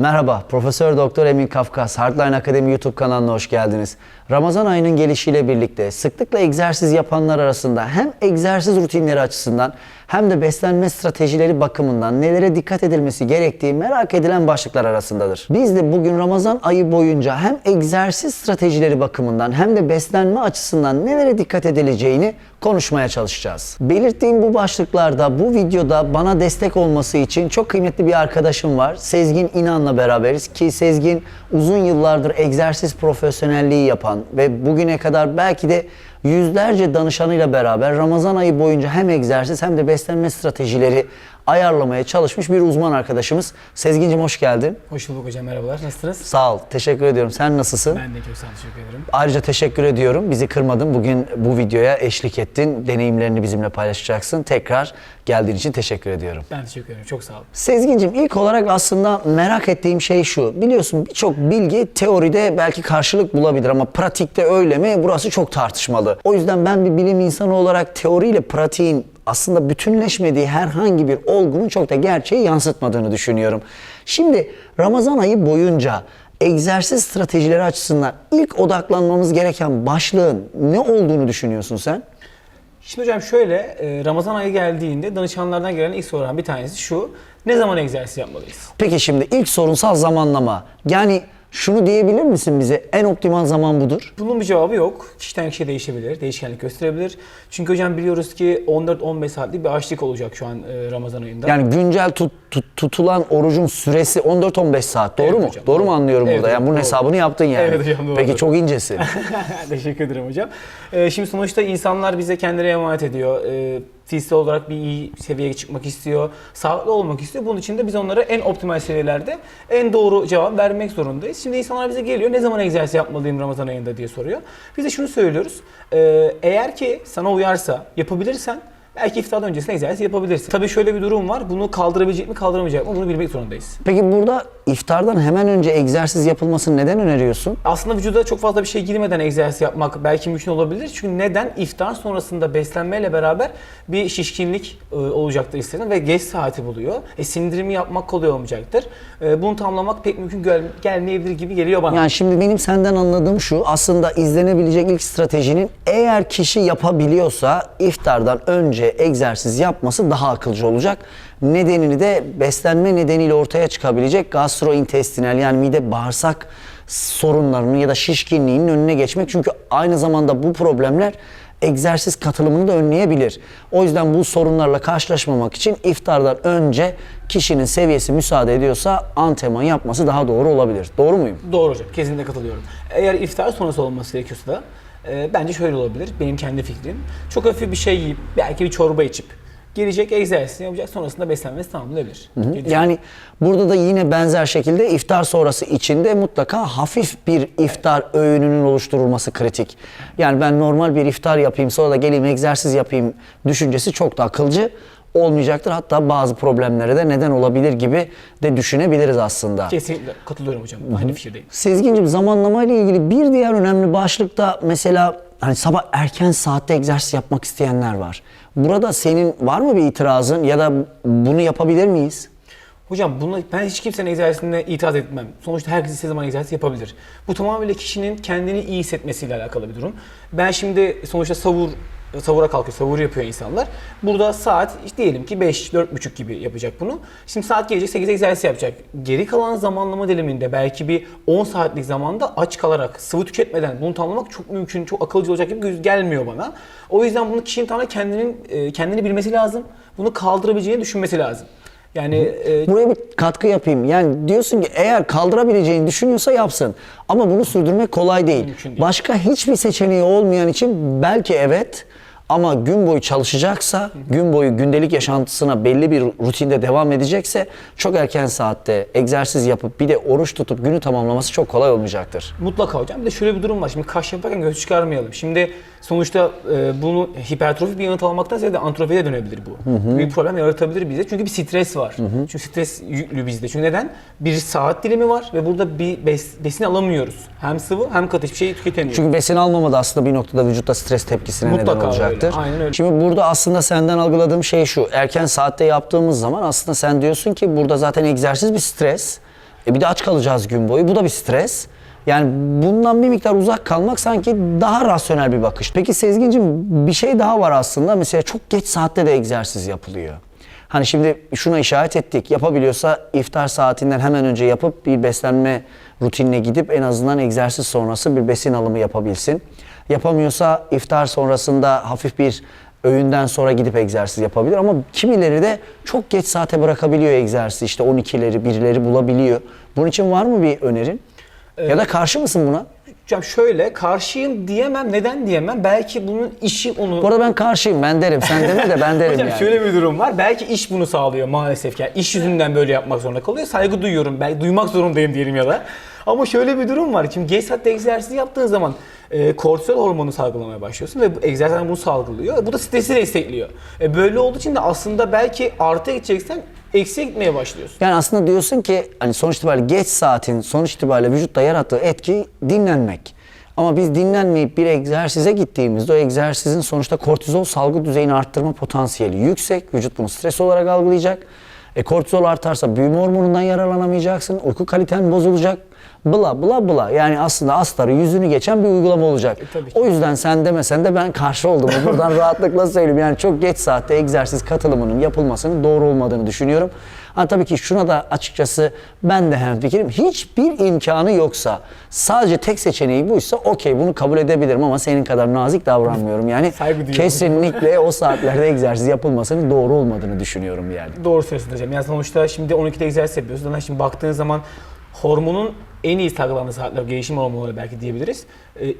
Merhaba, Profesör Doktor Emin Kafkas, Hardline Akademi YouTube kanalına hoş geldiniz. Ramazan ayının gelişiyle birlikte sıklıkla egzersiz yapanlar arasında hem egzersiz rutinleri açısından hem de beslenme stratejileri bakımından nelere dikkat edilmesi gerektiği merak edilen başlıklar arasındadır. Biz de bugün Ramazan ayı boyunca hem egzersiz stratejileri bakımından hem de beslenme açısından nelere dikkat edileceğini konuşmaya çalışacağız. Belirttiğim bu başlıklarda bu videoda bana destek olması için çok kıymetli bir arkadaşım var. Sezgin İnan'la beraberiz ki Sezgin uzun yıllardır egzersiz profesyonelliği yapan ve bugüne kadar belki de yüzlerce danışanıyla beraber Ramazan ayı boyunca hem egzersiz hem de beslenme stratejileri ayarlamaya çalışmış bir uzman arkadaşımız. Sezgin'cim hoş geldin. Hoş bulduk hocam merhabalar. Nasılsınız? Sağ ol. Teşekkür ediyorum. Sen nasılsın? Ben de çok sağ olun, teşekkür ederim. Ayrıca teşekkür ediyorum. Bizi kırmadın. Bugün bu videoya eşlik ettin. Deneyimlerini bizimle paylaşacaksın. Tekrar geldiğin için teşekkür ediyorum. Ben teşekkür ederim. Çok sağ olun. Sezgin'cim ilk olarak aslında merak ettiğim şey şu. Biliyorsun birçok bilgi teoride belki karşılık bulabilir ama pratikte öyle mi? Burası çok tartışmalı. O yüzden ben bir bilim insanı olarak teoriyle pratiğin aslında bütünleşmediği herhangi bir olgunun çok da gerçeği yansıtmadığını düşünüyorum. Şimdi Ramazan ayı boyunca egzersiz stratejileri açısından ilk odaklanmamız gereken başlığın ne olduğunu düşünüyorsun sen? Şimdi hocam şöyle, e, Ramazan ayı geldiğinde danışanlardan gelen ilk sorulan bir tanesi şu. Ne zaman egzersiz yapmalıyız? Peki şimdi ilk sorunsal zamanlama. Yani şunu diyebilir misin bize en optimal zaman budur? Bunun bir cevabı yok. Kişiden kişiye değişebilir, değişkenlik gösterebilir. Çünkü hocam biliyoruz ki 14-15 saatlik bir açlık olacak şu an e, Ramazan ayında. Yani güncel tut- tut- tutulan orucun süresi 14-15 saat doğru Evet mu? hocam, doğru, doğru. mu anlıyorum Evet burada? hocam, Yani bunun doğru. hesabını yaptın yani. Evet hocam, doğru. Peki çok incesin. Teşekkür ederim hocam. Ee, şimdi sonuçta insanlar bize kendileri emanet ediyor. Ee, fiziksel olarak bir iyi seviyeye çıkmak istiyor. Sağlıklı olmak istiyor. Bunun için de biz onlara en optimal seviyelerde en doğru cevap vermek zorundayız. Şimdi insanlar bize geliyor. Ne zaman egzersiz yapmalıyım Ramazan ayında diye soruyor. Biz de şunu söylüyoruz. Ee, eğer ki sana uyarsa, yapabilirsen belki iftar öncesinde egzersiz yapabilirsin. Tabii şöyle bir durum var. Bunu kaldırabilecek mi, kaldıramayacak mı? Bunu bilmek zorundayız. Peki burada iftardan hemen önce egzersiz yapılmasını neden öneriyorsun? Aslında vücuda çok fazla bir şey girmeden egzersiz yapmak belki mümkün olabilir. Çünkü neden? İftar sonrasında beslenmeyle beraber bir şişkinlik e, olacaktır istedim ve geç saati buluyor. E, sindirimi yapmak kolay olmayacaktır. E, bunu tamamlamak pek mümkün gel- gelmeyebilir gibi geliyor bana. Yani şimdi benim senden anladığım şu aslında izlenebilecek ilk stratejinin eğer kişi yapabiliyorsa iftardan önce egzersiz yapması daha akılcı olacak. Nedenini de beslenme nedeniyle ortaya çıkabilecek gastrointestinal yani mide bağırsak sorunlarının ya da şişkinliğinin önüne geçmek. Çünkü aynı zamanda bu problemler egzersiz katılımını da önleyebilir. O yüzden bu sorunlarla karşılaşmamak için iftardan önce kişinin seviyesi müsaade ediyorsa antrenman yapması daha doğru olabilir. Doğru muyum? Doğru hocam. Kesinlikle katılıyorum. Eğer iftar sonrası olması gerekiyorsa da e, bence şöyle olabilir. Benim kendi fikrim. Çok hafif bir şey yiyip belki bir çorba içip gelecek egzersiz yapacak sonrasında beslenmesi tamamlayabilir. Gelecek- Yani burada da yine benzer şekilde iftar sonrası içinde mutlaka hafif bir iftar öğününün oluşturulması kritik. Yani ben normal bir iftar yapayım sonra da geleyim egzersiz yapayım düşüncesi çok da akılcı olmayacaktır. Hatta bazı problemlere de neden olabilir gibi de düşünebiliriz aslında. Kesinlikle katılıyorum hocam. Aynı fikirdeyim. Sezgin'cim zamanlama ile ilgili bir diğer önemli başlıkta mesela hani sabah erken saatte egzersiz yapmak isteyenler var. Burada senin var mı bir itirazın ya da bunu yapabilir miyiz? Hocam bunu ben hiç kimsenin egzersizine itiraz etmem. Sonuçta herkes istediği zaman egzersiz yapabilir. Bu tamamıyla kişinin kendini iyi hissetmesiyle alakalı bir durum. Ben şimdi sonuçta savur savura kalkıyor, savur yapıyor insanlar. Burada saat işte diyelim ki 5 4.30 gibi yapacak bunu. Şimdi saat gelecek 8 egzersiz yapacak. Geri kalan zamanlama diliminde belki bir 10 saatlik zamanda aç kalarak sıvı tüketmeden bunu tamamlamak çok mümkün, çok akılcı olacak gibi gelmiyor bana. O yüzden bunu kişinin tamamen kendinin e, kendini bilmesi lazım. Bunu kaldırabileceğini düşünmesi lazım. Yani e, Buraya bir katkı yapayım. Yani diyorsun ki eğer kaldırabileceğini düşünüyorsa yapsın. Ama bunu sürdürmek kolay değil. Değil. Başka hiçbir seçeneği olmayan için belki evet ama gün boyu çalışacaksa, gün boyu gündelik yaşantısına belli bir rutinde devam edecekse çok erken saatte egzersiz yapıp bir de oruç tutup günü tamamlaması çok kolay olmayacaktır. Mutlaka hocam. Bir de şöyle bir durum var. Şimdi kaş yaparken göz çıkarmayalım. Şimdi sonuçta e, bunu hipertrofi bir yanıt almaktan ziyade antrofiye dönebilir bu. Bir problem yaratabilir bize. Çünkü bir stres var. Çünkü stres yüklü bizde. Çünkü neden? Bir saat dilimi var ve burada bir bes, besin alamıyoruz. Hem sıvı hem katı hiçbir şey tüketemiyoruz. Çünkü besin almama da aslında bir noktada vücutta stres tepkisine Mutlaka neden olacaktır. öyle, aynen öyle. Şimdi burada aslında senden algıladığım şey şu. Erken saatte yaptığımız zaman aslında sen diyorsun ki burada zaten egzersiz bir stres E bir de aç kalacağız gün boyu. Bu da bir stres. Yani bundan bir miktar uzak kalmak sanki daha rasyonel bir bakış. Peki Sezgin'cim bir şey daha var aslında. Mesela çok geç saatte de egzersiz yapılıyor. Hani şimdi şuna işaret ettik. Yapabiliyorsa iftar saatinden hemen önce yapıp bir beslenme rutinine gidip en azından egzersiz sonrası bir besin alımı yapabilsin. Yapamıyorsa iftar sonrasında hafif bir öğünden sonra gidip egzersiz yapabilir ama kimileri de çok geç saate bırakabiliyor egzersiz. İşte 12'leri, 1'leri bulabiliyor. Bunun için var mı bir önerin? Ya da karşı mısın buna? Hocam şöyle karşıyım diyemem. Neden diyemem? Belki bunun işi onu... Bu arada ben karşıyım. Ben derim. Sen deme de ben derim Hocam yani. şöyle bir durum var. Belki iş bunu sağlıyor maalesef. Yani iş yüzünden böyle yapmak zorunda kalıyor. Saygı duyuyorum. Belki duymak zorundayım diyelim ya da. Ama şöyle bir durum var. Şimdi geç saatte egzersiz yaptığın zaman e, kortizol hormonu salgılamaya başlıyorsun ve bu egzersizden bunu salgılıyor. Bu da stresi destekliyor. E, böyle olduğu için de aslında belki artıya gideceksen eksiye gitmeye başlıyorsun. Yani aslında diyorsun ki hani sonuç itibariyle geç saatin sonuç itibariyle vücutta yarattığı etki dinlenmek. Ama biz dinlenmeyip bir egzersize gittiğimizde o egzersizin sonuçta kortizol salgı düzeyini arttırma potansiyeli yüksek. Vücut bunu stres olarak algılayacak. E, kortizol artarsa büyüme hormonundan yararlanamayacaksın. Uyku kaliten bozulacak. Bla bla bla. Yani aslında astarı yüzünü geçen bir uygulama olacak. ki. o yüzden sen demesen de ben karşı oldum. Buradan rahatlıkla söyleyeyim. Yani çok geç saatte egzersiz katılımının yapılmasının doğru olmadığını düşünüyorum. Ha tabii ki şuna da açıkçası ben de hemfikirim. Hiçbir imkanı yoksa sadece tek seçeneği buysa okey bunu kabul edebilirim ama senin kadar nazik davranmıyorum. Yani kesinlikle o saatlerde egzersiz yapılmasının doğru olmadığını düşünüyorum yani. Doğru söylüyorsun hocam. Yani sonuçta şimdi 12'de egzersiz yapıyorsun. Zaten şimdi baktığın zaman hormonun en iyi salgılandığı saatler, gelişim hormonları belki diyebiliriz. Ee,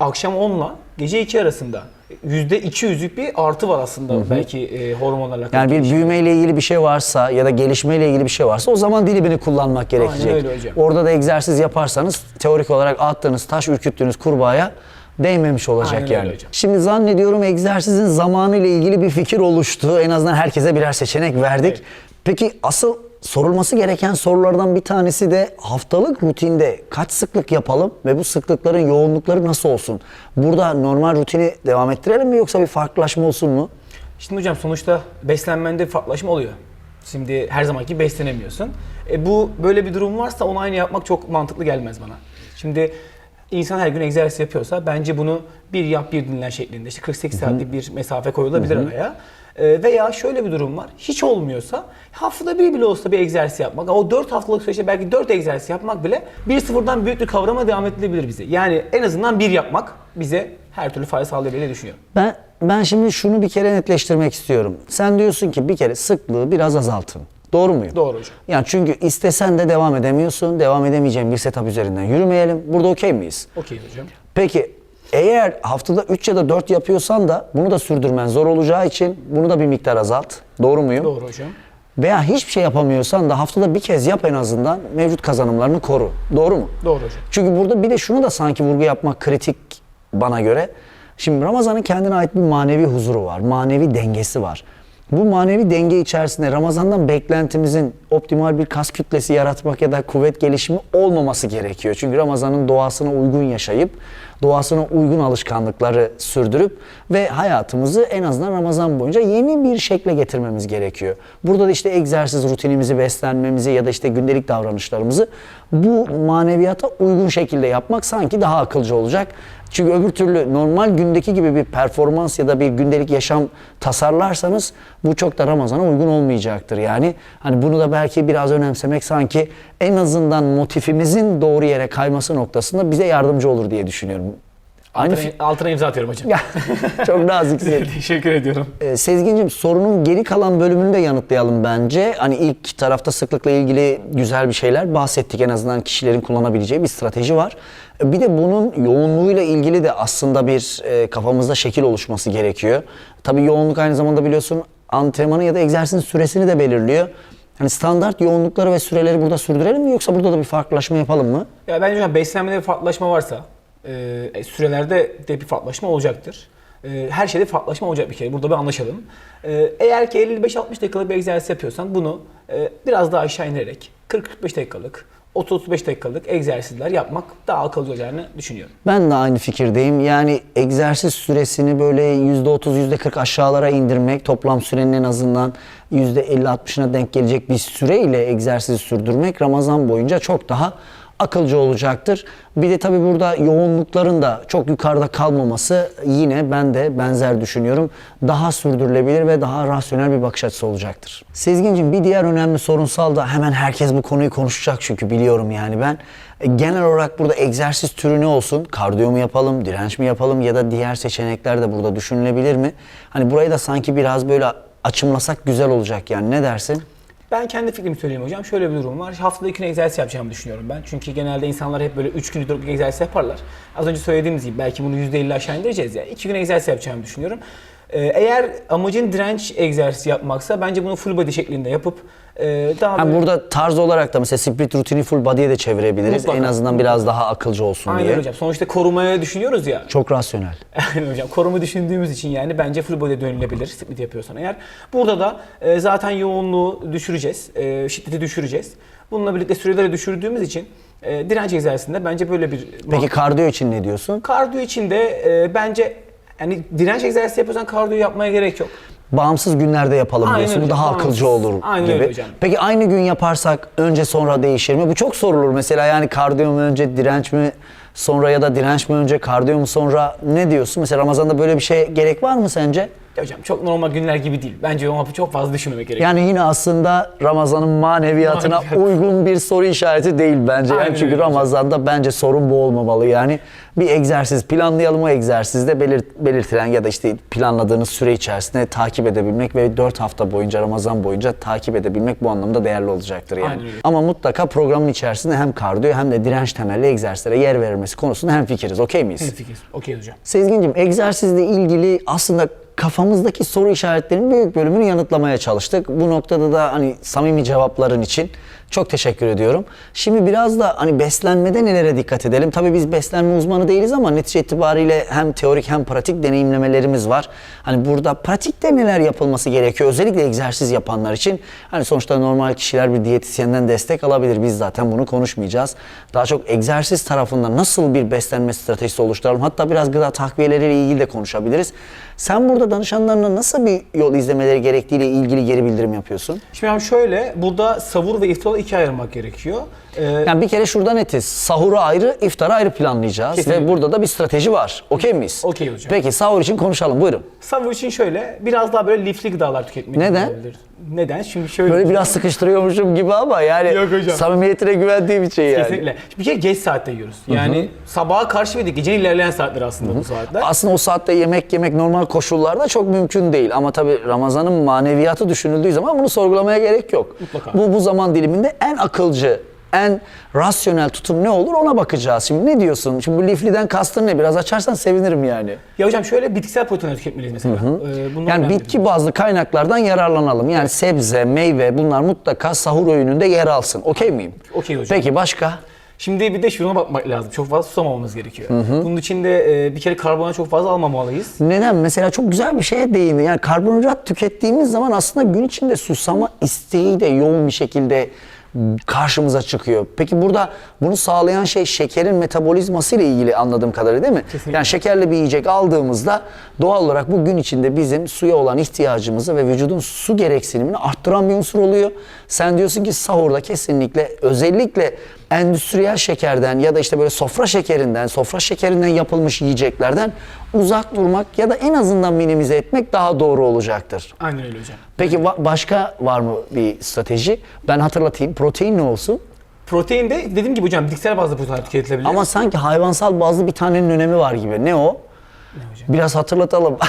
akşam 10 ile gece 2 arasında %200'lük bir artı var aslında belki e, hormonlarla. Yani bir büyümeyle ilgili bir şey varsa ya da gelişmeyle ilgili bir şey varsa o zaman dilibini kullanmak gerekecek. öyle hocam. Orada da egzersiz yaparsanız teorik olarak attığınız taş ürküttüğünüz kurbağaya değmemiş olacak Aynen yani. hocam. Şimdi zannediyorum egzersizin zamanı ile ilgili bir fikir oluştu. En azından herkese birer seçenek verdik. Evet. Peki asıl sorulması gereken sorulardan bir tanesi de haftalık rutinde kaç sıklık yapalım ve bu sıklıkların yoğunlukları nasıl olsun? Burada normal rutini devam ettirelim mi yoksa bir farklılaşma olsun mu? Şimdi hocam sonuçta beslenmende bir farklılaşma oluyor. Şimdi her zamanki beslenemiyorsun. E bu böyle bir durum varsa onu aynı yapmak çok mantıklı gelmez bana. Şimdi insan her gün egzersiz yapıyorsa bence bunu bir yap bir dinlen şeklinde işte 48 saatlik bir mesafe koyulabilir araya. E, veya şöyle bir durum var. Hiç olmuyorsa haftada bir bile olsa bir egzersiz yapmak. O 4 haftalık süreçte belki 4 egzersiz yapmak bile bir sıfırdan büyük bir kavrama devam edilebilir bize. Yani en azından bir yapmak bize her türlü fayda sağlayabilir diye düşünüyorum. Ben ben şimdi şunu bir kere netleştirmek istiyorum. Sen diyorsun ki bir kere sıklığı biraz azaltın. Doğru muyum? Doğru hocam. Yani çünkü istesen de devam edemiyorsun. Devam edemeyeceğin bir setup üzerinden yürümeyelim. Burada okey miyiz? Okey hocam. Peki eğer haftada 3 ya da 4 yapıyorsan da bunu da sürdürmen zor olacağı için bunu da bir miktar azalt. Doğru muyum? Doğru hocam. Veya hiçbir şey yapamıyorsan da haftada bir kez yap en azından mevcut kazanımlarını koru. Doğru mu? Doğru hocam. Çünkü burada bir de şunu da sanki vurgu yapmak kritik bana göre. Şimdi Ramazan'ın kendine ait bir manevi huzuru var, manevi dengesi var. Bu manevi denge içerisinde Ramazan'dan beklentimizin optimal bir kas kütlesi yaratmak ya da kuvvet gelişimi olmaması gerekiyor. Çünkü Ramazan'ın doğasına uygun yaşayıp, doğasına uygun alışkanlıkları sürdürüp ve hayatımızı en azından Ramazan boyunca yeni bir şekle getirmemiz gerekiyor. Burada da işte egzersiz rutinimizi, beslenmemizi ya da işte gündelik davranışlarımızı bu maneviyata uygun şekilde yapmak sanki daha akılcı olacak. Çünkü öbür türlü normal gündeki gibi bir performans ya da bir gündelik yaşam tasarlarsanız bu çok da Ramazan'a uygun olmayacaktır. Yani hani bunu da belki biraz önemsemek sanki en azından motifimizin doğru yere kayması noktasında bize yardımcı olur diye düşünüyorum. Aynı Altına, fi- altına imza atıyorum hocam. Ya, çok naziksin. Teşekkür ediyorum. Ee, Sezgin'cim sorunun geri kalan bölümünü de yanıtlayalım bence. Hani ilk tarafta sıklıkla ilgili güzel bir şeyler bahsettik. En azından kişilerin kullanabileceği bir strateji var. Ee, Bir de bunun yoğunluğuyla ilgili de aslında bir e, kafamızda şekil oluşması gerekiyor. Tabii yoğunluk aynı zamanda biliyorsun antrenmanı ya da egzersizin süresini de belirliyor. Hani standart yoğunlukları ve süreleri burada sürdürelim mi yoksa burada da bir farklılaşma yapalım mı? Ya bence hocam beslenmede bir farklılaşma varsa e, sürelerde de bir farklılaşma olacaktır. E, her şeyde farklılaşma olacak bir kere. Burada bir anlaşalım. E, eğer ki 55-60 dakikalık bir egzersiz yapıyorsan bunu e, biraz daha aşağı inerek 40-45 dakikalık 30-35 dakikalık egzersizler yapmak daha akılcı olacağını düşünüyorum. Ben de aynı fikirdeyim. Yani egzersiz süresini böyle %30, %40 aşağılara indirmek, toplam sürenin en azından %50-60'ına denk gelecek bir süreyle egzersizi sürdürmek Ramazan boyunca çok daha akılcı olacaktır. Bir de tabii burada yoğunlukların da çok yukarıda kalmaması yine ben de benzer düşünüyorum. Daha sürdürülebilir ve daha rasyonel bir bakış açısı olacaktır. Sezgin'cim bir diğer önemli sorunsal da hemen herkes bu konuyu konuşacak çünkü biliyorum yani ben. E, Genel olarak burada egzersiz türü ne olsun? Kardiyo mu yapalım, direnç mi yapalım ya da diğer seçenekler de burada düşünülebilir mi? Hani burayı da sanki biraz böyle açımlasak güzel olacak yani ne dersin? Ben kendi fikrimi söyleyeyim hocam. Şöyle bir durum var. Haftada iki gün egzersiz yapacağımı düşünüyorum ben. Çünkü genelde insanlar hep böyle 3 gün 4 gün egzersiz yaparlar. Az önce söylediğimiz gibi belki bunu %50 aşağı indireceğiz ya. 2 gün egzersiz yapacağımı düşünüyorum. Ee, eğer amacın direnç egzersizi yapmaksa bence bunu full body şeklinde yapıp e, daha Ha, böyle- burada tarz olarak da mesela split rutini full body'ye de çevirebiliriz. Mutlaka. En azından biraz daha akılcı olsun Aynen diye. hocam. Sonuçta korumaya düşünüyoruz ya. Çok rasyonel. Aynen hocam. Koruma düşündüğümüz için yani bence full body dönülebilir split yapıyorsan eğer. Burada da e, zaten yoğunluğu düşüreceğiz. E, şiddeti düşüreceğiz. Bununla birlikte süreleri düşürdüğümüz için e, direnç egzersizinde bence böyle bir Peki kardiyo için ne diyorsun? Kardiyo için de e, bence yani direnç egzersizi yapıyorsan kardiyo yapmaya gerek yok. Bağımsız günlerde yapalım Aynen diyorsun. Bu öyle, daha bağımsız. akılcı olur Aynen gibi. öyle hocam. Peki aynı gün yaparsak önce sonra değişir mi? Bu çok sorulur mesela yani kardiyo mu önce direnç mi sonra ya da direnç mi önce kardiyo mu sonra ne diyorsun? Mesela Ramazan'da böyle bir şeye gerek var mı sence? Ya hocam çok normal günler gibi değil. Bence o çok fazla düşünmemek gerekiyor. Yani yine aslında Ramazan'ın maneviyatına Maneviyat. uygun bir soru işareti değil bence. Yani Aynen çünkü öyle hocam. Ramazan'da bence sorun bu olmamalı. Yani bir egzersiz planlayalım o egzersizde belir- belirtilen ya da işte planladığınız süre içerisinde takip edebilmek ve 4 hafta boyunca Ramazan boyunca takip edebilmek bu anlamda değerli olacaktır yani. Aynen öyle. Ama mutlaka programın içerisinde hem kardiyo hem de direnç temelli egzersizlere yer verilmesi konusunda hem fikiriz. Okey miyiz? Fikir. Okey hocam. Sezgin'cim egzersizle ilgili aslında kafamızdaki soru işaretlerinin büyük bölümünü yanıtlamaya çalıştık. Bu noktada da hani samimi cevapların için çok teşekkür ediyorum. Şimdi biraz da hani beslenmede nelere dikkat edelim? Tabii biz beslenme uzmanı değiliz ama netice itibariyle hem teorik hem pratik deneyimlemelerimiz var. Hani burada pratikte neler yapılması gerekiyor? Özellikle egzersiz yapanlar için. Hani sonuçta normal kişiler bir diyetisyenden destek alabilir. Biz zaten bunu konuşmayacağız. Daha çok egzersiz tarafında nasıl bir beslenme stratejisi oluşturalım? Hatta biraz gıda takviyeleriyle ilgili de konuşabiliriz. Sen burada danışanlarına nasıl bir yol izlemeleri gerektiğiyle ilgili geri bildirim yapıyorsun? Şimdi şöyle burada savur ve iftar ikiye ayırmak gerekiyor. Ee, Yani bir kere şurada netiz. Sahuru ayrı, iftarı ayrı planlayacağız. Kesinlikle. Ve burada da bir strateji var. Okey miyiz? Okey hocam. Peki sahur için konuşalım. Buyurun. savur için şöyle biraz daha böyle lifli gıdalar tüketmek Neden? olabilir. Neden? Şimdi şöyle Böyle biraz sıkıştırıyormuşum gibi ama yani Yok hocam. samimiyetine güvendiğim için yani. Kesinlikle. Bir kere geç saatte yiyoruz. Yani sabaha karşı ve de gecenin ilerleyen saatleri aslında bu saatler. Aslında o saatte yemek yemek normal koşullarda çok mümkün değil. Ama tabii Ramazan'ın maneviyatı düşünüldüğü zaman bunu sorgulamaya gerek yok. Mutlaka. Bu bu zaman diliminde en akılcı, en rasyonel tutum ne olur ona bakacağız. Şimdi ne diyorsun? Şimdi bu lifliden kastın ne? Biraz açarsan sevinirim yani. Ya hocam şöyle bitkisel proteinler tüketmeliyiz mesela. Ee, bunlar Yani önemli. bitki bazlı kaynaklardan yararlanalım. Yani sebze, meyve bunlar mutlaka sahur öğününde yer alsın. Okey miyim? Okey hocam. Peki başka? Şimdi bir de şuna bakmak lazım. Çok fazla susamamamız gerekiyor. Bunun için de e, bir kere karbonhidrat çok fazla almamalıyız. Neden? Mesela çok güzel bir şeye değindi. Yani karbonhidrat tükettiğimiz zaman aslında gün içinde susama isteği de yoğun bir şekilde karşımıza çıkıyor. Peki burada bunu sağlayan şey şekerin metabolizması ile ilgili anladığım kadarıyla değil mi? Kesinlikle. Yani şekerli bir yiyecek aldığımızda doğal olarak bu gün içinde bizim suya olan ihtiyacımızı ve vücudun su gereksinimini arttıran bir unsur oluyor. Sen diyorsun ki sahurda kesinlikle özellikle endüstriyel şekerden ya da işte böyle sofra şekerinden, sofra şekerinden yapılmış yiyeceklerden uzak durmak ya da en azından minimize etmek daha doğru olacaktır. Aynen öyle hocam. Peki başka var mı bir strateji? Ben hatırlatayım. Protein ne olsun? Protein de dediğim gibi hocam bitkisel bazlı proteinler tüketilebilir. Ama sanki hayvansal bazlı bir tanenin önemi var gibi. Ne o? Biraz hatırlatalım.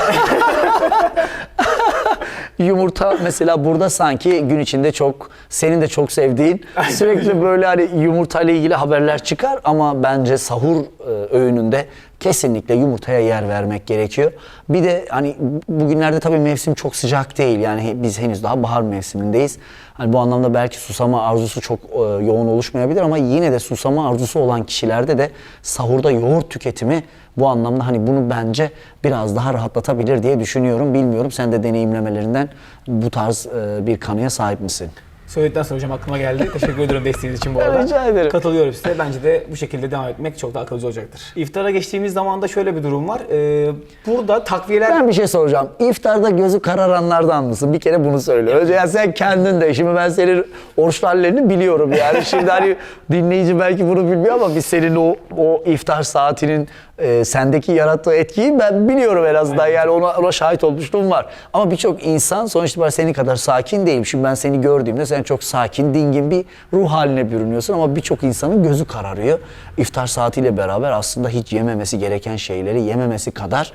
Yumurta mesela burada sanki gün içinde çok senin de çok sevdiğin sürekli böyle hani yumurta ile ilgili haberler çıkar ama bence sahur e, öğününde kesinlikle yumurtaya yer vermek gerekiyor. Bir de hani bugünlerde tabii mevsim çok sıcak değil. Yani biz henüz daha bahar mevsimindeyiz. Hani bu anlamda belki susama arzusu çok e, yoğun oluşmayabilir ama yine de susama arzusu olan kişilerde de sahurda yoğurt tüketimi bu anlamda hani bunu bence biraz daha rahatlatabilir diye düşünüyorum. Bilmiyorum sen de deneyimlemelerinden bu tarz e, bir kanıya sahip misin? Söyledikten sonra hocam aklıma geldi. Teşekkür ediyorum desteğiniz için bu arada. Rica ederim. Katılıyorum size. Bence de bu şekilde devam etmek çok daha akılcı olacaktır. İftara geçtiğimiz zaman da şöyle bir durum var. Ee, burada takviyeler... Ben bir şey soracağım. İftarda gözü kararanlardan mısın? Bir kere bunu söyle. Önce ya sen kendin de. Şimdi ben senin oruçlu hallerini biliyorum yani. Şimdi hani dinleyici belki bunu bilmiyor ama biz senin o, o iftar saatinin e, sendeki yarattığı etkiyi ben biliyorum en azından. Yani ona, ona şahit olmuşluğum var. Ama birçok insan sonuç itibariyle senin kadar sakin değil. Şimdi ben seni gördüğümde sen çok sakin, dingin bir ruh haline bürünüyorsun ama birçok insanın gözü kararıyor. İftar saatiyle beraber aslında hiç yememesi gereken şeyleri yememesi kadar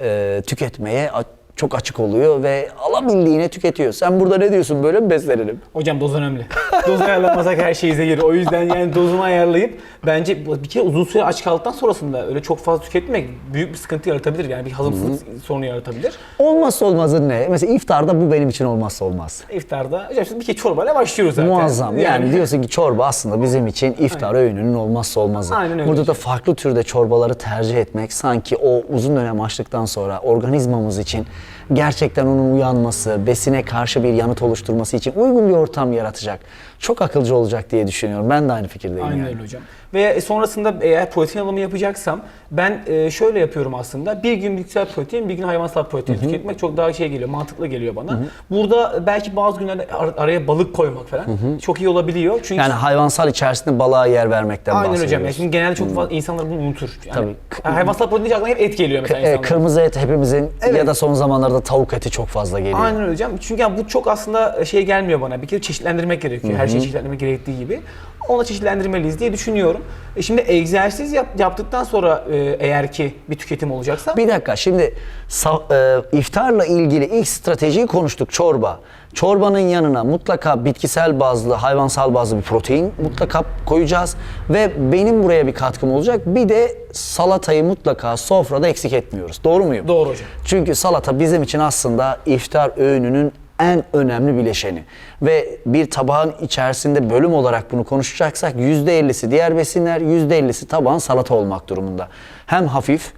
e, tüketmeye çok açık oluyor ve alabildiğine tüketiyor. Sen burada ne diyorsun böyle mi beslenelim? Hocam doz önemli. Doz ayarlamazsak her şey zehir. O yüzden yani dozunu ayarlayıp bence bir kere uzun süre aç kaldıktan sonrasında öyle çok fazla tüketmek büyük bir sıkıntı yaratabilir. Yani bir hazımsızlık sorunu yaratabilir. Olmazsa olmazın ne? Mesela iftarda bu benim için olmazsa olmaz. İftarda hocam şimdi bir kere çorbayla başlıyoruz zaten. Muazzam. Yani, diyorsun ki çorba aslında bizim için iftar öğününün olmazsa olmazı. Aynen öyle Burada da farklı türde çorbaları tercih etmek sanki o uzun dönem açlıktan sonra organizmamız için gerçekten onun uyanması, besine karşı bir yanıt oluşturması için uygun bir ortam yaratacak. Çok akılcı olacak diye düşünüyorum. Ben de aynı fikirdeyim. Aynen yani. öyle hocam. Ve sonrasında eğer protein alımı yapacaksam ben e, şöyle yapıyorum aslında. Bir gün bitkisel protein, bir gün hayvansal protein tüketmek çok daha şey geliyor, mantıklı geliyor bana. Burada belki bazı günlerde ar- araya balık koymak falan çok iyi olabiliyor. Çünkü Yani hayvansal içerisinde balığa yer vermekten Aynen bahsediyoruz. hocam. Yani şimdi genelde çok fazla insanlar bunu unutur. Yani, Tabii. Hayvansal protein aklına hep et geliyor mesela Evet, insanların. kırmızı et hepimizin Evet. ya da son zamanlarda tavuk eti çok fazla geliyor. Aynen öyle hocam. Çünkü yani bu çok aslında şey gelmiyor bana. Bir kere çeşitlendirmek gerekiyor. Her şeyi çeşitlendirmek gerektiği gibi. Onu çeşitlendirmeliyiz diye düşünüyorum. E şimdi egzersiz yap- yaptıktan sonra e, eğer ki bir tüketim olacaksa Bir dakika şimdi sa- e, iftarla ilgili ilk stratejiyi konuştuk çorba. Çorbanın yanına mutlaka bitkisel bazlı, hayvansal bazlı bir protein mutlaka koyacağız. Ve benim buraya bir katkım olacak. Bir de salatayı mutlaka sofrada eksik etmiyoruz. Doğru muyum? Doğru hocam. Çünkü salata bizim için aslında iftar öğününün en önemli bileşeni. Ve bir tabağın içerisinde bölüm olarak bunu konuşacaksak %50'si diğer besinler, %50'si tabağın salata olmak durumunda. Hem hafif,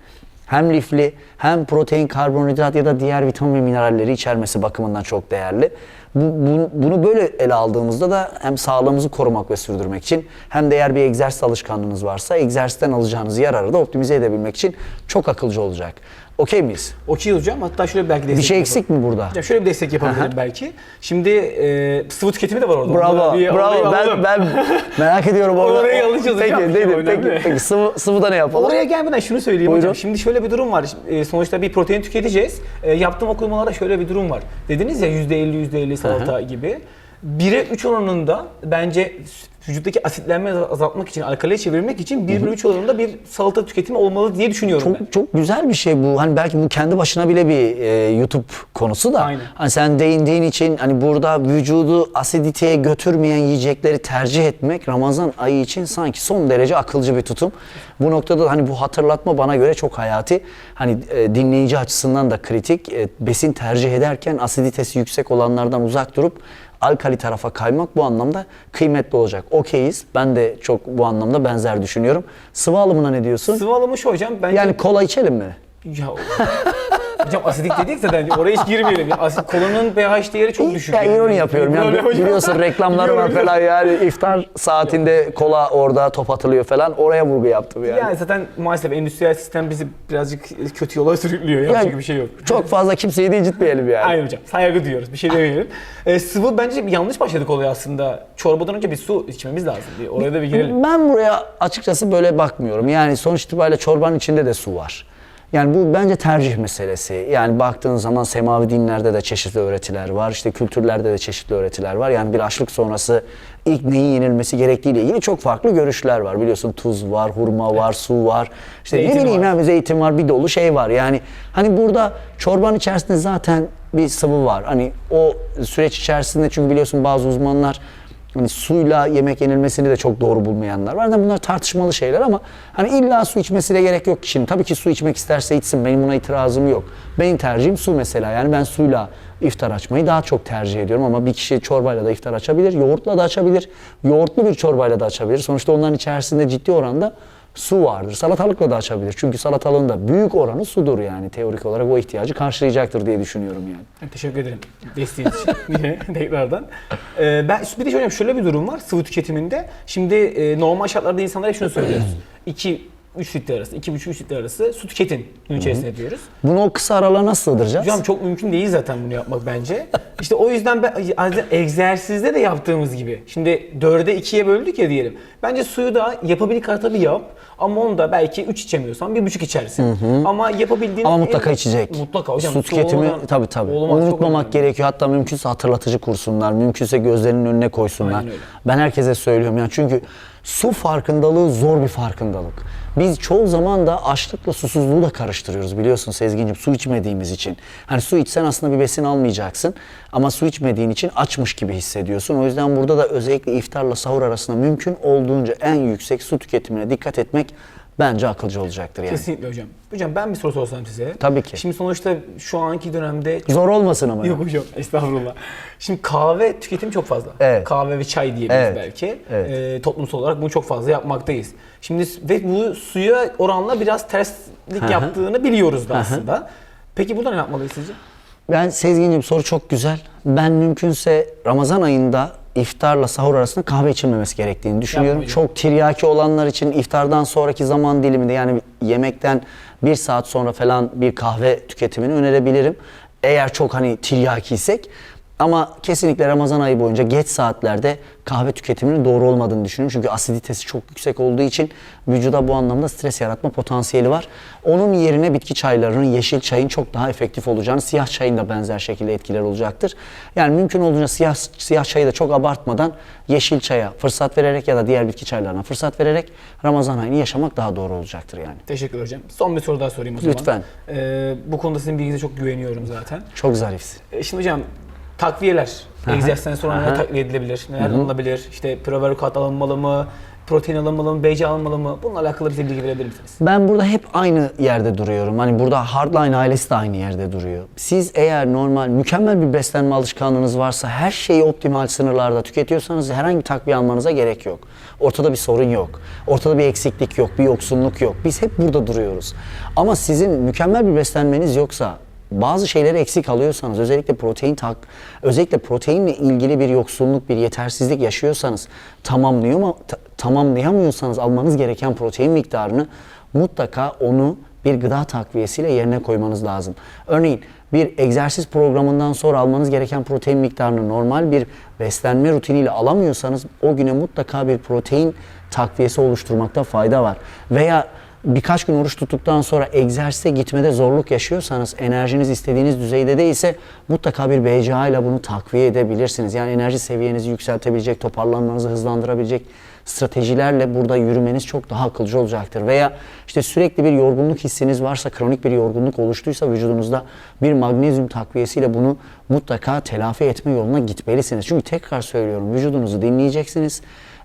hem lifli, hem protein, karbonhidrat ya da diğer vitamin ve mineralleri içermesi bakımından çok değerli. Bu, bu- bunu böyle ele aldığımızda da hem sağlığımızı korumak ve sürdürmek için hem de eğer bir egzersiz alışkanlığınız varsa egzersizden alacağınız yararı da optimize edebilmek için çok akılcı olacak. Okey miyiz? okey hocam. Hatta şöyle belki destek Bir şey yapalım. eksik mi burada? Hocam şöyle bir destek yapabilirim belki. Şimdi e, sıvı tüketimi de var orada. Bravo, bir- bravo. Ben, ben merak ediyorum orada. Oraya alışacağız peki, hocam. Dedim, Önemli. peki, peki. Sıvı, sıvıda ne yapalım? Oraya gelmeden şunu söyleyeyim Buyurun. hocam. Şimdi şöyle bir durum var. E, sonuçta bir protein tüketeceğiz. E, yaptığım okumalarda şöyle bir durum var. Dediniz ya %50 %50 salata gibi. 1'e 3 oranında bence vücuttaki asitlenme azaltmak için, alkaliye çevirmek için 1 bölü 3 oranında bir salata tüketimi olmalı diye düşünüyorum ben. Çok, çok güzel bir şey bu. Hani belki bu kendi başına bile bir e, YouTube konusu da. Aynen. Hani sen değindiğin için hani burada vücudu asiditeye götürmeyen yiyecekleri tercih etmek Ramazan ayı için sanki son derece akılcı bir tutum. Bu noktada hani bu hatırlatma bana göre çok hayati. Hani e, dinleyici açısından da kritik. E, besin tercih ederken asiditesi yüksek olanlardan uzak durup alkali tarafa kaymak bu anlamda kıymetli olacak. Okeyiz. Ben de çok bu anlamda benzer düşünüyorum. Sıvı alımına ne diyorsun? Sıvı alımı şu hocam. Bence Yani kola içelim mi? Ya Hocam asidik dedik zaten oraya hiç girmeyelim. Ya, asit, kolanın pH değeri çok düşük. Ya yani. ironi yapıyorum ya. Böyle hocam. Biliyorsun reklamları var falan yani iftar saatinde kola orada top atılıyor falan. Oraya vurgu yaptım yani. Yani zaten maalesef endüstriyel sistem bizi birazcık kötü yola sürüklüyor. Yapacak Yani bir şey yok. Çok fazla kimseyi de incitmeyelim yani. Aynen hocam. Saygı duyuyoruz. Bir şey demeyelim. Ee, sıvı bence yanlış başladık olaya aslında. Çorbadan önce bir su içmemiz lazım. Bir oraya da bir girelim. Ben buraya açıkçası böyle bakmıyorum. Yani sonuç itibariyle çorbanın içinde de su var. Yani bu bence tercih meselesi. Yani baktığın zaman semavi dinlerde de çeşitli öğretiler var. İşte kültürlerde de çeşitli öğretiler var. Yani bir açlık sonrası ilk neyin yenilmesi gerektiğiyle ilgili çok farklı görüşler var. Biliyorsun tuz var, hurma var, su var. İşte Zeytin ne bileyim var. ya zeytin var, bir dolu şey var. Yani hani burada çorbanın içerisinde zaten bir sıvı var. Hani o süreç içerisinde çünkü biliyorsun bazı uzmanlar hani suyla yemek yenilmesini de çok doğru bulmayanlar var. Yani bunlar tartışmalı şeyler ama hani illa su içmesine gerek yok kişinin. Tabii ki su içmek isterse içsin. Benim buna itirazım yok. Benim tercihim su mesela. Yani ben suyla iftar açmayı daha çok tercih ediyorum ama bir kişi çorbayla da iftar açabilir, yoğurtla da açabilir, yoğurtlu bir çorbayla da açabilir. Sonuçta onların içerisinde ciddi oranda Su vardır. Salatalıkla da açabilir. Çünkü salatalığın da büyük oranı sudur yani. Teorik olarak o ihtiyacı karşılayacaktır diye düşünüyorum yani. Teşekkür ederim desteğiniz için yine tekrardan. Ee, ben bir de hocam şöyle bir durum var sıvı tüketiminde. Şimdi e, normal şartlarda insanlara şunu söylüyoruz. 2 3 litre arası, 2,5-3 litre arası su tüketin gün içerisinde diyoruz. Bunu o kısa aralığa nasıl sığdıracağız? Hocam çok mümkün değil zaten bunu yapmak bence. İşte o yüzden ben egzersizde de yaptığımız gibi. Şimdi 4'e 2'ye böldük ya diyelim. Bence suyu da yapabildiğin kadar tabii yap. Ama onu da belki 3 içemiyorsan 1,5 içersin. Ama yapabildiğin... Ama mutlaka içecek. Mutlaka hocam. Su tüketimi olmadan tabii tabii. Unutmamak gerekiyor. Hatta mümkünse hatırlatıcı kursunlar. Mümkünse gözlerinin önüne koysunlar. Ben herkese söylüyorum yani çünkü su farkındalığı zor bir farkındalık. Biz çoğu zaman da açlıkla susuzluğu da karıştırıyoruz biliyorsun Sezgin'cim su içmediğimiz için. Hani su içsen aslında bir besin almayacaksın ama su içmediğin için açmış gibi hissediyorsun. O yüzden burada da özellikle iftarla sahur arasında mümkün olduğunca en yüksek su tüketimine dikkat etmek bence akılcı olacaktır yani. Kesinlikle hocam. Hocam ben bir soru sorsam size. Tabii ki. Şimdi sonuçta şu anki dönemde Zor olmasın ama. Yok hocam estağfurullah. Şimdi kahve tüketimi çok fazla. Evet. Kahve ve çay diyebiliriz Evet, belki. evet. Ee, toplumsal olarak bunu çok fazla yapmaktayız. Şimdi ve bu suya oranla biraz terslik hı. yaptığını biliyoruz da aslında. Peki burada ne yapmalıyız sizce? Ben Sezgin'cim soru çok güzel. Ben mümkünse Ramazan ayında iftarla sahur arasında kahve içilmemesi gerektiğini düşünüyorum. hocam. Çok tiryaki olanlar için iftardan sonraki zaman diliminde yani yemekten bir saat sonra falan bir kahve tüketimini önerebilirim. Eğer çok hani tiryakiysek. Ama kesinlikle Ramazan ayı boyunca geç saatlerde kahve tüketiminin doğru olmadığını düşünüyorum. Çünkü asiditesi çok yüksek olduğu için vücuda bu anlamda stres yaratma potansiyeli var. Onun yerine bitki çaylarının, yeşil çayın çok daha efektif olacağını, siyah çayın da benzer şekilde etkiler olacaktır. Yani mümkün olduğunca siyah, siyah çayı da çok abartmadan yeşil çaya fırsat vererek ya da diğer bitki çaylarına fırsat vererek Ramazan ayını yaşamak daha doğru olacaktır yani. Teşekkür hocam. Son bir soru daha sorayım o zaman. Lütfen. Ee, bu konuda sizin bilginize çok güveniyorum zaten. Çok zarifsin. Ee, şimdi hocam takviyeler. Egzersizden sonra neler takviye edilebilir? Neler alınabilir? İşte pre-workout alınmalı mı? Protein alınmalı mı? BC alınmalı mı? Bununla alakalı bize bilgi verebilir misiniz? Ben burada hep aynı yerde duruyorum. Hani burada Hardline ailesi de aynı yerde duruyor. Siz eğer normal, mükemmel bir beslenme alışkanlığınız varsa, her şeyi optimal sınırlarda tüketiyorsanız herhangi bir takviye almanıza gerek yok. Ortada bir sorun yok. Ortada bir eksiklik yok, bir yoksunluk yok. Biz hep burada duruyoruz. Ama sizin mükemmel bir beslenmeniz yoksa, bazı şeyleri eksik alıyorsanız özellikle protein tak özellikle proteinle ilgili bir yoksunluk, bir yetersizlik yaşıyorsanız tamamlıyor mu ta- tamamlayamıyorsanız almanız gereken protein miktarını mutlaka onu bir gıda takviyesiyle yerine koymanız lazım. Örneğin bir egzersiz programından sonra almanız gereken protein miktarını normal bir beslenme rutiniyle alamıyorsanız o güne mutlaka bir protein takviyesi oluşturmakta fayda var. Veya birkaç gün oruç tuttuktan sonra egzersize gitmede zorluk yaşıyorsanız, enerjiniz istediğiniz düzeyde değilse mutlaka bir BCA ile bunu takviye edebilirsiniz. Yani enerji seviyenizi yükseltebilecek, toparlanmanızı hızlandırabilecek stratejilerle burada yürümeniz çok daha akılcı olacaktır. Veya işte sürekli bir yorgunluk hissiniz varsa, kronik bir yorgunluk oluştuysa vücudunuzda bir magnezyum takviyesiyle bunu mutlaka telafi etme yoluna gitmelisiniz. Çünkü tekrar söylüyorum vücudunuzu dinleyeceksiniz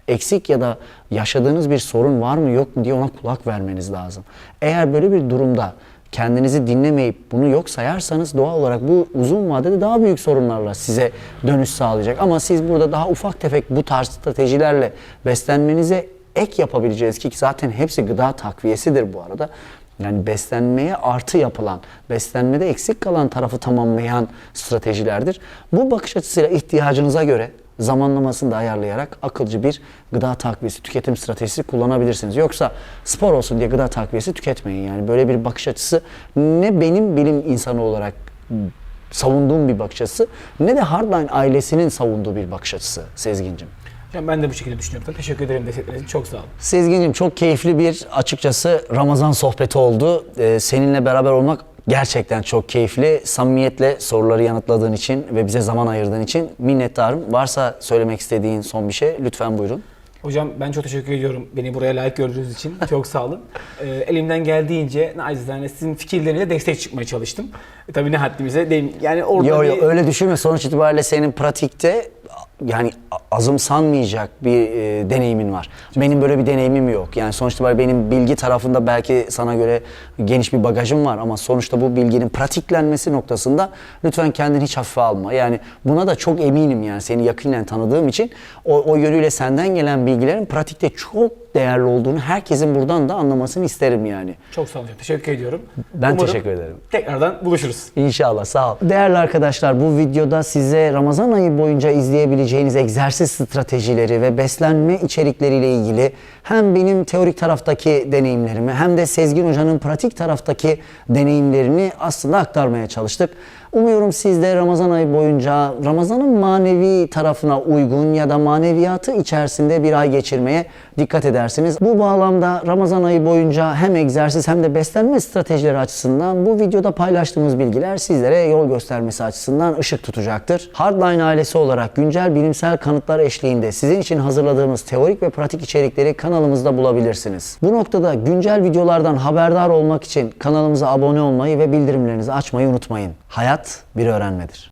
eksik ya da yaşadığınız bir sorun var mı yok mu diye ona kulak vermeniz lazım. Eğer böyle bir durumda kendinizi dinlemeyip bunu yok sayarsanız doğal olarak bu uzun vadede daha büyük sorunlarla size dönüş sağlayacak. Ama siz burada daha ufak tefek bu tarz stratejilerle beslenmenize ek yapabileceğiz ki zaten hepsi gıda takviyesidir bu arada. Yani beslenmeye artı yapılan, beslenmede eksik kalan tarafı tamamlayan stratejilerdir. Bu bakış açısıyla ihtiyacınıza göre zamanlamasını da ayarlayarak akılcı bir gıda takviyesi, tüketim stratejisi kullanabilirsiniz. Yoksa spor olsun diye gıda takviyesi tüketmeyin. Yani böyle bir bakış açısı ne benim bilim insanı olarak savunduğum bir bakış açısı ne de Hardline ailesinin savunduğu bir bakış açısı Sezgin'cim. Hocam ben de bu şekilde düşünüyorum. Teşekkür ederim destekleriniz için. Çok sağ olun. Sezgin'cim çok keyifli bir açıkçası Ramazan sohbeti oldu. Ee, seninle beraber olmak gerçekten çok keyifli. Samimiyetle soruları yanıtladığın için ve bize zaman ayırdığın için minnettarım. Varsa söylemek istediğin son bir şey lütfen buyurun. Hocam ben çok teşekkür ediyorum beni buraya layık gördüğünüz için. Çok sağ olun. Ee, elimden geldiğince nacizane sizin fikirlerinize destek çıkmaya çalıştım. E, tabii ne haddimize değil. Yani orada Yo yo bir- öyle düşünme. Sonuç itibariyle senin pratikte yani azımsanmayacak bir e, deneyimin var. Benim böyle bir deneyimim yok. Yani sonuç itibariyle benim bilgi tarafında belki sana göre geniş bir bagajım var ama sonuçta bu bilginin pratiklenmesi noktasında lütfen kendini hiç hafife alma. Yani buna da çok eminim yani seni yakinen tanıdığım için o, o yönüyle senden gelen bilgilerin pratikte çok çok değerli olduğunu herkesin buradan da anlamasını isterim yani. Çok sağ olun. Teşekkür ediyorum. Ben teşekkür ederim. Tekrardan buluşuruz. İnşallah sağ ol. Değerli arkadaşlar bu videoda size Ramazan ayı boyunca izleyebileceğiniz egzersiz stratejileri ve beslenme içerikleriyle ilgili hem benim teorik taraftaki deneyimlerimi hem de Sezgin Hoca'nın pratik taraftaki deneyimlerini aslında aktarmaya çalıştık. Umuyorum siz de Ramazan ayı boyunca Ramazan'ın manevi tarafına uygun ya da maneviyatı içerisinde bir ay geçirmeye dikkat edersiniz. Bu bağlamda Ramazan ayı boyunca hem egzersiz hem de beslenme stratejileri açısından bu videoda paylaştığımız bilgiler sizlere yol göstermesi açısından ışık tutacaktır. Hardline ailesi olarak güncel bilimsel kanıtlar eşliğinde sizin için hazırladığımız teorik ve pratik içerikleri kanalımızda bulabilirsiniz. Bu noktada güncel videolardan haberdar olmak için kanalımıza abone olmayı ve bildirimlerinizi açmayı unutmayın. Hayat bir öğrenmedir.